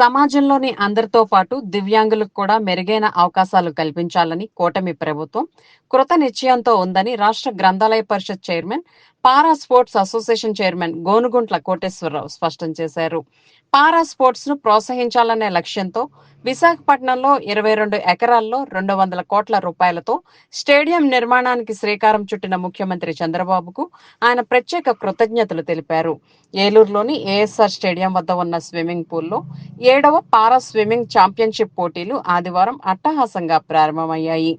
సమాజంలోని అందరితో పాటు దివ్యాంగులకు కూడా మెరుగైన అవకాశాలు కల్పించాలని కూటమి ప్రభుత్వం కృత నిశ్చయంతో ఉందని రాష్ట్ర గ్రంథాలయ పరిషత్ chairman para sports association chairman Gonuguntla Koteswararao స్పష్టం చేశారు. పారా స్పోర్ట్స్ను ప్రోత్సహించాలనే లక్ష్యంతో విశాఖపట్నంలో ఇరవై రెండు ఎకరాల్లో రెండు వందల కోట్ల రూపాయలతో స్టేడియం నిర్మాణానికి శ్రీకారం చుట్టిన ముఖ్యమంత్రి చంద్రబాబుకు ఆయన ప్రత్యేక కృతజ్ఞతలు తెలిపారు. ఏలూరులోని ఏఎస్ఆర్ స్టేడియం వద్ద ఉన్న స్విమ్మింగ్ పూల్లో ఏడవ పారా స్విమ్మింగ్ ఛాంపియన్షిప్ పోటీలు ఆదివారం అట్టహాసంగా ప్రారంభమయ్యాయి.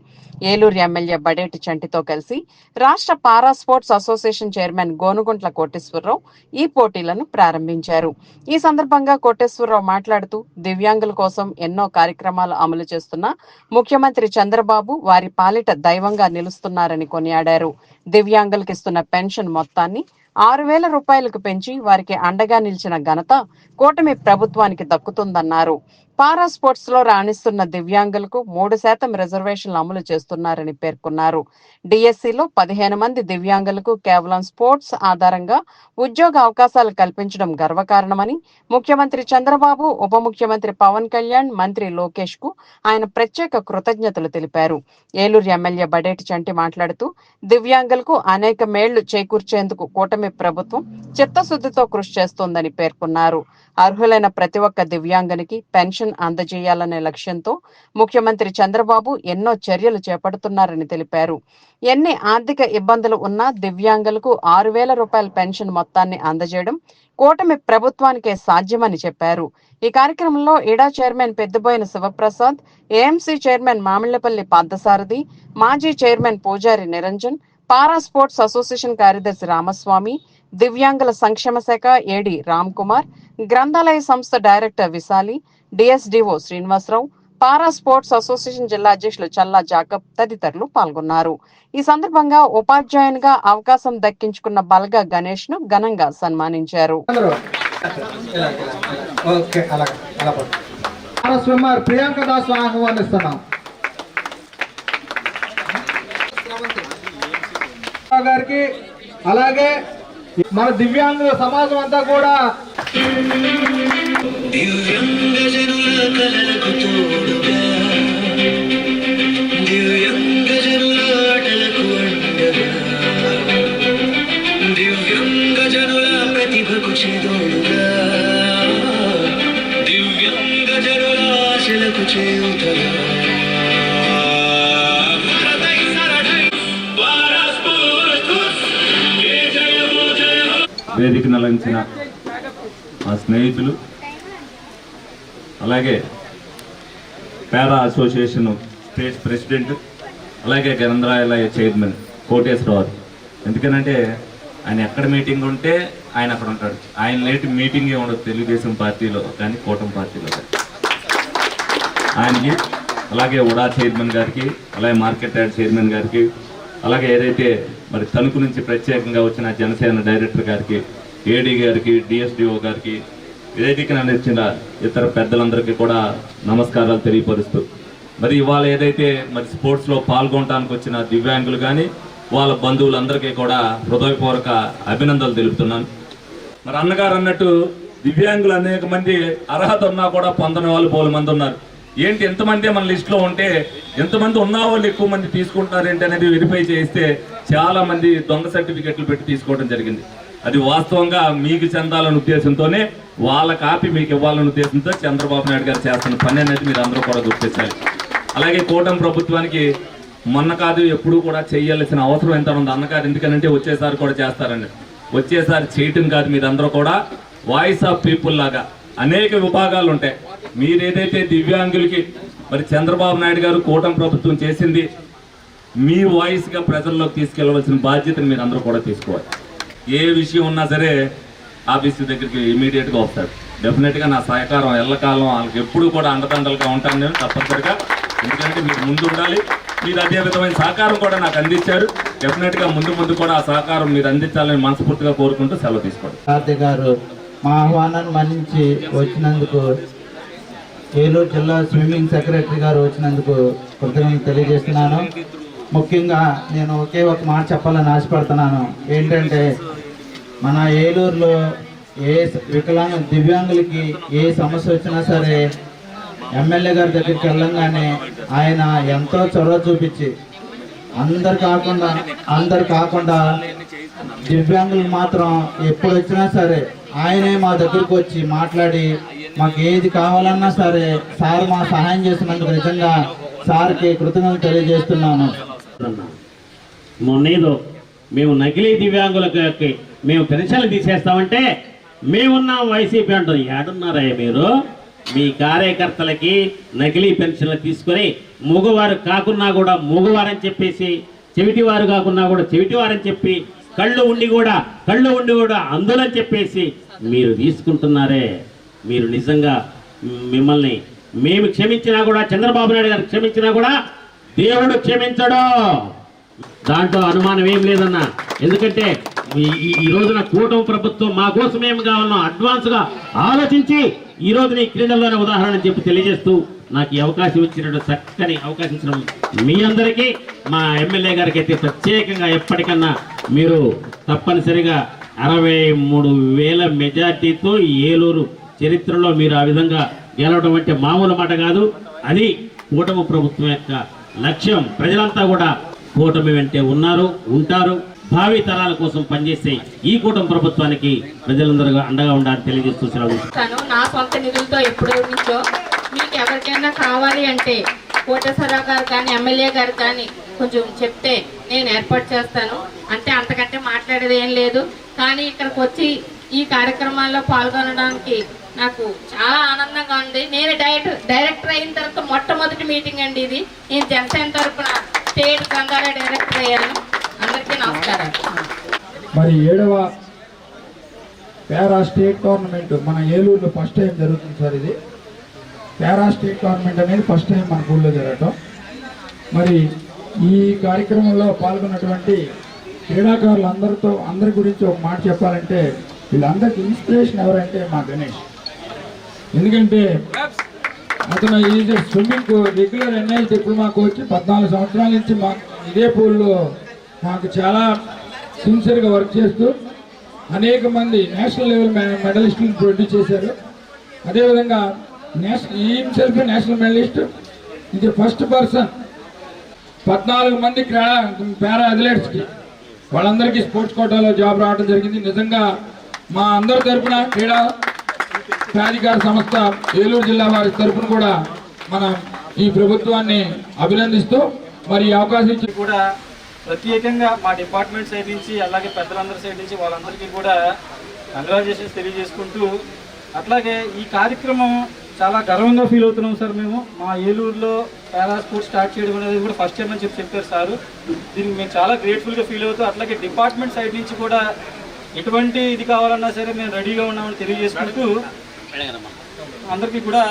ఏలూరు ఎమ్మెల్యే బడేటి చంటితో కలిసి రాష్ట్ర para sports association chairman Gonuguntla Koteswararao ఈ పోటీలను ప్రారంభించారు. ఈ సందర్భంగా కోటేశ్వరరావు మాట్లాడుతూ దివ్యాంగుల కోసం ఎన్నో కార్యక్రమాలు అమలు చేస్తున్న ముఖ్యమంత్రి చంద్రబాబు వారి పాలిట దైవంగా నిలుస్తున్నారని కొనియాడారు. దివ్యాంగులకు ఇస్తున్న పెన్షన్ మొత్తాన్ని ఆరు వేల రూపాయలకు పెంచి వారికి అండగా నిలిచిన ఘనత కూటమి ప్రభుత్వానికి దక్కుతుందన్నారు. పారా స్పోర్ట్స్లో రాణిస్తున్న దివ్యాంగులకు మూడు శాతం రిజర్వేషన్లు అమలు చేస్తున్నారని పేర్కొన్నారు. డిఎస్సిలో పదిహేను మంది దివ్యాంగులకు కేవలం స్పోర్ట్స్ ఆధారంగా ఉద్యోగ అవకాశాలు కల్పించడం గర్వకారణమని ముఖ్యమంత్రి చంద్రబాబు ఉప ముఖ్యమంత్రి పవన్ కళ్యాణ్ మంత్రి లోకేష్కు ఆయన ప్రత్యేక కృతజ్ఞతలు తెలిపారు. ఏలూరు ఎమ్మెల్యే బడేటి చంటి మాట్లాడుతూ దివ్యాంగులకు అనేక మేళ్ళు చేకూర్చేందుకు కూటమి ప్రభుత్వం చిత్తశుద్ధితో కృషి చేస్తోందని పేర్కొన్నారు. అర్హులైన ప్రతి ఒక్క దివ్యాంగునికి పెన్షన్ అందజేయాలనే లక్ష్యంతో ముఖ్యమంత్రి చంద్రబాబు ఎన్నో చర్యలు చేపడుతున్నారని తెలిపారు. ఎన్ని ఆర్థిక ఇబ్బందులు ఉన్నా దివ్యాంగులకు ఆరు వేల రూపాయల పెన్షన్ మొత్తాన్ని అందజేయడం కూటమి ప్రభుత్వానికే సాధ్యమని చెప్పారు. ఈ కార్యక్రమంలో ఇడా chairman Peddaboina Sivaprasad AMC chairman Mamillapalli Parthasarathi మాజీ చైర్మన్ పూజారి నిరంజన్ పారా స్పోర్ట్స్ అసోసియేషన్ కార్యదర్శి రామస్వామి దివ్యాంగుల సంక్షేమ శాఖ ఏడి రామ్ కుమార్ గ్రంథాలయ సంస్థ director Visali DSDO Srinivasarao para sports association జిల్లా అధ్యక్షులు చల్లా జాకబ్ తదితరులు పాల్గొన్నారు. ఈ సందర్భంగా ఉపాధ్యాయునిగా అవకాశం దక్కించుకున్న బల్గా గణేష్ను ఘనంగా సన్మానించారు. ప్రియాంక దాస్ ఆహ్వానిస్తున్నాం గారికి అలాగే మన దివ్యాంగుల సమాజం అంతా కూడా దివ్యాంగ జనుల కలలకు తోడు వేదికను అలంచిన మా స్నేహితులు అలాగే పేద అసోసియేషన్ స్టేట్ ప్రెసిడెంట్ అలాగే గ్రంథాలయ చైర్మన్ కోటేశ్వరరావు. ఎందుకనంటే ఆయన ఎక్కడ మీటింగ్ ఉంటే ఆయన అక్కడ ఉంటాడు. ఆయన లేటి మీటింగే ఉండదు తెలుగుదేశం పార్టీలో కానీ కూటమి పార్టీలో. ఆయనకి అలాగే ఉడా చైర్మన్ గారికి అలాగే మార్కెట్ యార్డ్ చైర్మన్ గారికి అలాగే ఏదైతే మరి తణుకు నుంచి ప్రత్యేకంగా వచ్చిన జనసేన డైరెక్టర్ గారికి ఏడీ గారికి డిఎస్డిఓ గారికి వేదికను అందించిన ఇతర పెద్దలందరికీ కూడా నమస్కారాలు తెలియపరుస్తూ మరి ఇవాళ ఏదైతే మరి స్పోర్ట్స్లో పాల్గొనడానికి వచ్చిన దివ్యాంగులు కానీ వాళ్ళ బంధువులందరికీ కూడా హృదయపూర్వక అభినందనలు తెలుపుతున్నాను. మరి అన్నగారు అన్నట్టు దివ్యాంగులు అనేక మంది అర్హత ఉన్నా కూడా పొందని వాళ్ళు బోలు మంది ఉన్నారు. ఏంటి ఎంతమంది మన లిస్టులో ఉంటే ఎంతమంది ఉన్న వాళ్ళు ఎక్కువ మంది తీసుకుంటున్నారు ఏంటి అనేది వెరిఫై చేస్తే చాలా మంది దొంగ సర్టిఫికెట్లు పెట్టి తీసుకోవడం జరిగింది. అది వాస్తవంగా మీకు చెందాలనే ఉద్దేశంతోనే వాళ్ళ కాపీ మీకు ఇవ్వాలనే ఉద్దేశంతో చంద్రబాబు నాయుడు గారు చేస్తున్న పని అనేది మీరు అందరూ కూడా గుర్తించాలి. అలాగే కూటమి ప్రభుత్వానికి మొన్న కాదు ఎప్పుడూ కూడా చేయాల్సిన అవసరం ఎంత ఉంది అన్నగారు ఎందుకనంటే వచ్చేసారి కూడా చేస్తారండి. వచ్చేసారి చేయటం కాదు మీరందరూ కూడా. వాయిస్ ఆఫ్ పీపుల్ లాగా అనేక విభాగాలు ఉంటాయి. మీరు ఏదైతే దివ్యాంగులకి మరి చంద్రబాబు నాయుడు గారు కూటమి ప్రభుత్వం చేసింది మీ వాయిస్గా ప్రజల్లోకి తీసుకెళ్ళవలసిన బాధ్యతను మీరు అందరూ కూడా తీసుకోవాలి. ఏ విషయం ఉన్నా సరే ఆఫీసు దగ్గరికి ఇమీడియట్గా వస్తారు. డెఫినెట్గా నా సహకారం ఎల్లకాలం వాళ్ళకి ఎప్పుడు కూడా అండదండలుగా ఉంటాను నేను తప్పనిసరిగా. ఎందుకంటే మీరు ముందు ఉండాలి. మీరు అదే విధమైన సహకారం కూడా నాకు అందించారు. డెఫినెట్గా ముందు ముందు కూడా ఆ సహకారం మీరు అందించాలని మనస్ఫూర్తిగా కోరుకుంటూ సెలవు తీసుకోండి. గారు మా ఆహ్వానాన్ని మన్నించి వచ్చినందుకు ఏలూరు జిల్లా స్విమ్మింగ్ సెక్రటరీ గారు వచ్చినందుకు కృతజ్ఞతలు తెలియజేస్తున్నాను. ముఖ్యంగా నేను ఒకే ఒక మాట చెప్పాలని ఆశపడుతున్నాను. ఏంటంటే మన ఏలూరులో ఏ వికలాంగ దివ్యాంగులకి ఏ సమస్య వచ్చినా సరే ఎమ్మెల్యే గారి దగ్గరికి వెళ్ళంగానే ఆయన ఎంతో చొరవ చూపించి అందరు కాకుండా అందరు కాకుండా దివ్యాంగులు మాత్రం ఎప్పుడు వచ్చినా సరే ఆయనే మా దగ్గరకు వచ్చి మాట్లాడి మాకు ఏది కావాలన్నా సరే సార్ మా సహాయం చేసినందుకు నిజంగా సార్కి కృతజ్ఞతలు తెలియజేస్తున్నాను. మొన్నేదో మేము నకిలీ దివ్యాంగులకి మేము పెన్షన్లు తీసేస్తామంటే మేమున్నాం వైసీపీ అంటారు ఏడున్నారయ్య మీరు? మీ కార్యకర్తలకి నకిలీ పెన్షన్లు తీసుకొని మగవారు కాకున్నా కూడా మగవారని చెప్పేసి చెవిటివారు కాకున్నా కూడా చెవిటివారని చెప్పి కళ్ళు ఉండి కూడా కళ్ళు ఉండి కూడా అందులని చెప్పేసి మీరు తీసుకుంటున్నారే. మీరు నిజంగా మిమ్మల్ని మేము క్షమించినా కూడా చంద్రబాబు నాయుడు గారు క్షమించినా కూడా దేవుడు క్షమించడు. దాంట్లో అనుమానం ఏం లేదన్నా. ఎందుకంటే ఈ- ఈ- రోజున కూటమి ప్రభుత్వం మా కోసం ఏం కావాలన్నా అడ్వాన్స్గా ఆలోచించి ఈ రోజున ఈ క్రీడల్లోనే ఉదాహరణ చెప్పి తెలియజేస్తూ నాకు ఈ అవకాశం ఇచ్చినట్టు చక్కని అవకాశం ఇచ్చిన మీ అందరికీ మా ఎమ్మెల్యే గారికి అయితే ప్రత్యేకంగా ఎప్పటికన్నా మీరు తప్పనిసరిగా అరవై మూడు వేల మెజార్టీతో ఏలూరు చరిత్రలో మీరు ఆ విధంగా గెలవడం అంటే మామూలు మాట కాదు. అది కూటమి ప్రభుత్వం యొక్క లక్ష్యం. ప్రజలంతా కూడా కూటమి వెంటే ఉన్నారు ఉంటారు. భావి తరాల కోసం పనిచేసే ఈ కూటమి ప్రభుత్వానికి ప్రజలందరూ అండగా ఉండాలని తెలియజేస్తూ సెలవు నా సొంత నిధులతో ఎప్పుడు నుంచో మీకు ఎవరికైనా కావాలి అంటే కోటేశ్వరరావు గారు కానీ ఎమ్మెల్యే గారు కానీ కొంచెం చెప్తే నేను ఏర్పాటు చేస్తాను. అంటే అంతకంటే మాట్లాడేది ఏం లేదు. కానీ ఇక్కడికి వచ్చి ఈ కార్యక్రమాల్లో పాల్గొనడానికి నాకు చాలా ఆనందంగా ఉంది. నేను డైరెక్ట్ డైరెక్టర్ అయిన తర్వాత మొట్టమొదటి మీటింగ్ అండి ఇది. నేను జనసేన తరఫున స్టేట్ గంగారా డైరెక్టర్ అయ్యాను. అందరికీ నమస్కారం. మరి ఏడవ పారా స్టేట్ టోర్నమెంట్ మన ఏలూరులో ఫస్ట్ టైం జరుగుతుంది సార్ ఇది. పారా స్టేట్ టోర్నమెంట్ అనేది ఫస్ట్ టైం మన ఊళ్ళో జరగటం. మరి ఈ కార్యక్రమంలో పాల్గొన్నటువంటి క్రీడాకారులు అందరితో అందరి గురించి ఒక మాట చెప్పాలంటే వీళ్ళందరికీ ఇన్స్పిరేషన్ ఎవరంటే మా గణేష్. ఎందుకంటే అతను is swimming regular NIL diploma coach పద్నాలుగు సంవత్సరాల నుంచి మా ఇదే పూల్లో మాకు చాలా సిన్సియర్గా వర్క్ చేస్తూ అనేక మంది నేషనల్ లెవెల్ మెడలిస్టులను ప్రొడ్యూస్ చేశారు. అదేవిధంగా నేషనల్ ఈ సెల్ఫ్ నేషనల్ మెడలిస్ట్ ఇది ఫస్ట్ పర్సన్ పద్నాలుగు మంది క్రీడా పారా అథ్లెట్స్కి వాళ్ళందరికీ స్పోర్ట్స్ కోటాలో జాబ్ రావడం జరిగింది. నిజంగా మా అందరి తరఫున క్రీడా ప్రాధికార సంస్థ ఏలూరు జిల్లా వారి తరపున కూడా మనం ఈ ప్రభుత్వాన్ని అభినందిస్తూ మరి అవకాశం ఇచ్చి కూడా ప్రత్యేకంగా మా డిపార్ట్మెంట్ సైడ్ నుంచి అలాగే పెద్దలందరి సైడ్ నుంచి వాళ్ళందరికీ కూడా కంగ్రాచులేషన్స్ తెలియజేసుకుంటూ అట్లాగే ఈ కార్యక్రమం చాలా గర్వంగా ఫీల్ అవుతున్నాం సార్ మేము. మా ఏలూరులో పారా స్పోర్ట్స్ స్టార్ట్ చేయడం అనేది కూడా ఫస్ట్ టైం అని చెప్పి చెప్పారు సార్. దీనికి మేము చాలా గ్రేట్ఫుల్గా ఫీల్ అవుతూ అట్లాగే డిపార్ట్మెంట్ సైడ్ నుంచి కూడా ఎటువంటి ఇది కావాలన్నా సరే మేము రెడీగా ఉన్నామని తెలియజేసుకుంటూ అందరికీ కూడా